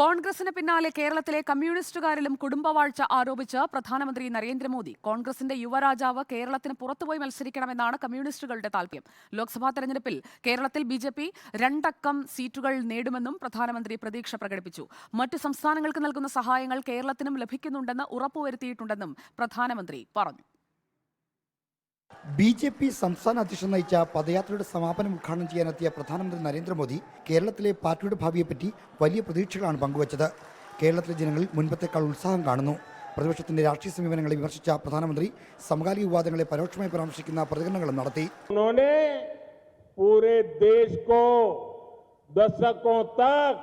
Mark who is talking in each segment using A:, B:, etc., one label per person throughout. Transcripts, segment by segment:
A: കോൺഗ്രസിന് പിന്നാലെ കേരളത്തിലെ കമ്മ്യൂണിസ്റ്റുകാരിലും കുടുംബവാഴ്ച ആരോപിച്ച് പ്രധാനമന്ത്രി നരേന്ദ്രമോദി കോൺഗ്രസിന്റെ യുവരാജാവ് കേരളത്തിന് പുറത്തുപോയി മത്സരിക്കണമെന്നാണ് കമ്മ്യൂണിസ്റ്റുകളുടെ താൽപര്യം. ലോക്സഭാ തെരഞ്ഞെടുപ്പിൽ കേരളത്തിൽ ബി ജെ പി രണ്ടക്കം സീറ്റുകൾ നേടുമെന്നും പ്രധാനമന്ത്രി പ്രതീക്ഷ പ്രകടിപ്പിച്ചു. മറ്റു സംസ്ഥാനങ്ങൾക്ക് നൽകുന്ന സഹായങ്ങൾ കേരളത്തിനും ലഭിക്കുന്നുണ്ടെന്ന് ഉറപ്പുവരുത്തിയിട്ടുണ്ടെന്നും പ്രധാനമന്ത്രി പറഞ്ഞു.
B: ബി ജെ പി സംസ്ഥാന അധ്യക്ഷൻ നയിച്ച പദയാത്രയുടെ സമാപനം ഉദ്ഘാടനം ചെയ്യാനെത്തിയ പ്രധാനമന്ത്രി നരേന്ദ്രമോദി കേരളത്തിലെ പാർട്ടിയുടെ ഭാവിയെപ്പറ്റി വലിയ പ്രതീക്ഷകളാണ് പങ്കുവച്ചത് കേരളത്തിലെ ജനങ്ങൾ മുൻപത്തേക്കാൾ ഉത്സാഹം കാണുന്നു പ്രതിപക്ഷത്തിന്റെ രാഷ്ട്രീയ സമീപനങ്ങളെ വിമർശിച്ച പ്രധാനമന്ത്രി സമകാലിക വിവാദങ്ങളെ പരോക്ഷമായി പരാമർശിക്കുന്ന പ്രതികരണങ്ങളും നടത്തി
C: उन्होंने पूरे देश को दशकों तक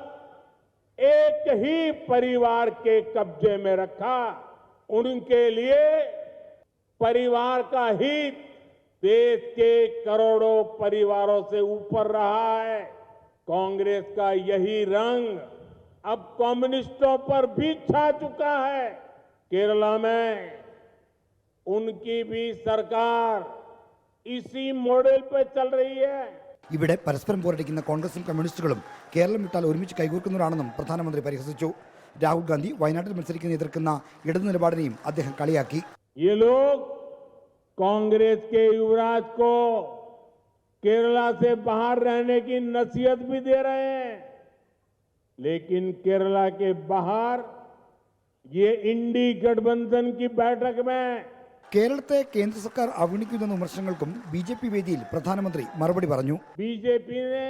C: एक ही परिवार के कब्जे में रखा उनके लिए परिवार का हित देश के करोड़ों परिवारों से ऊपर रहा है कांग्रेस का यही रंग अब कम्युनिस्टों पर भी छा चुका है केरला में उनकी भी सरकार इसी मॉडल पे चल रही है
B: ഇവിടെ പരസ്പരം പോരടിക്കുന്ന കോൺഗ്രസും കമ്മ്യൂണിസ്റ്റുകളും കേരളം വിട്ടാൽ ഒരുമിച്ച് കൈകോർക്കുന്നവരാണെന്നും പ്രധാനമന്ത്രി പരിഹസിച്ചു രാഹുൽ ഗാന്ധി വയനാട്ടിൽ മത്സരിക്കുന്ന എതിർക്കുന്ന ഇടതു നിലപാടിനെയും അദ്ദേഹം കളിയാക്കി
C: ये लोग कांग्रेस के युवराज को केरला से बाहर रहने की नसीहत भी दे रहे हैं लेकिन केरला के बाहर ये इंडी गठबंधन की बैठक में
B: കേരളത്തെ കേന്ദ്ര സർക്കാർ അവഗണിക്കുന്നെന്ന വിമർശനങ്ങൾക്കും ബി ജെ പി വേദിയിൽ പ്രധാനമന്ത്രി മറുപടി പറഞ്ഞു
C: बीजेपी ने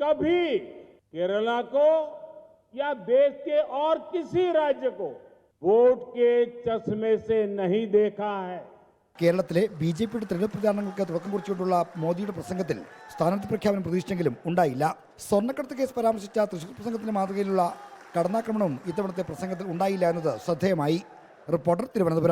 C: कभी केरला को या देश के और किसी राज्य को വോട്ട് കേ ചസ്മേ സേ നഹി ദേഖാ ഹൈ
B: കേരളത്തിലെ ബി ജെ പിയുടെ തെരഞ്ഞെടുപ്പ് പ്രചാരണങ്ങൾക്ക് തുടക്കം കുറിച്ചുകൊണ്ടുള്ള മോദിയുടെ പ്രസംഗത്തിൽ സ്ഥാനാർത്ഥി പ്രഖ്യാപനം പ്രതീക്ഷിച്ചെങ്കിലും ഉണ്ടായില്ല. സ്വർണക്കടത്ത് കേസ് പരാമർശിച്ച തൃശൂർ പ്രസംഗത്തിന്റെ മാതൃകയിലുള്ള കടന്നാക്രമണവും ഇത്തവണത്തെ പ്രസംഗത്തിൽ ഉണ്ടായില്ല എന്നത് ശ്രദ്ധേയമായി. റിപ്പോർട്ടർ തിരുവനന്തപുരം.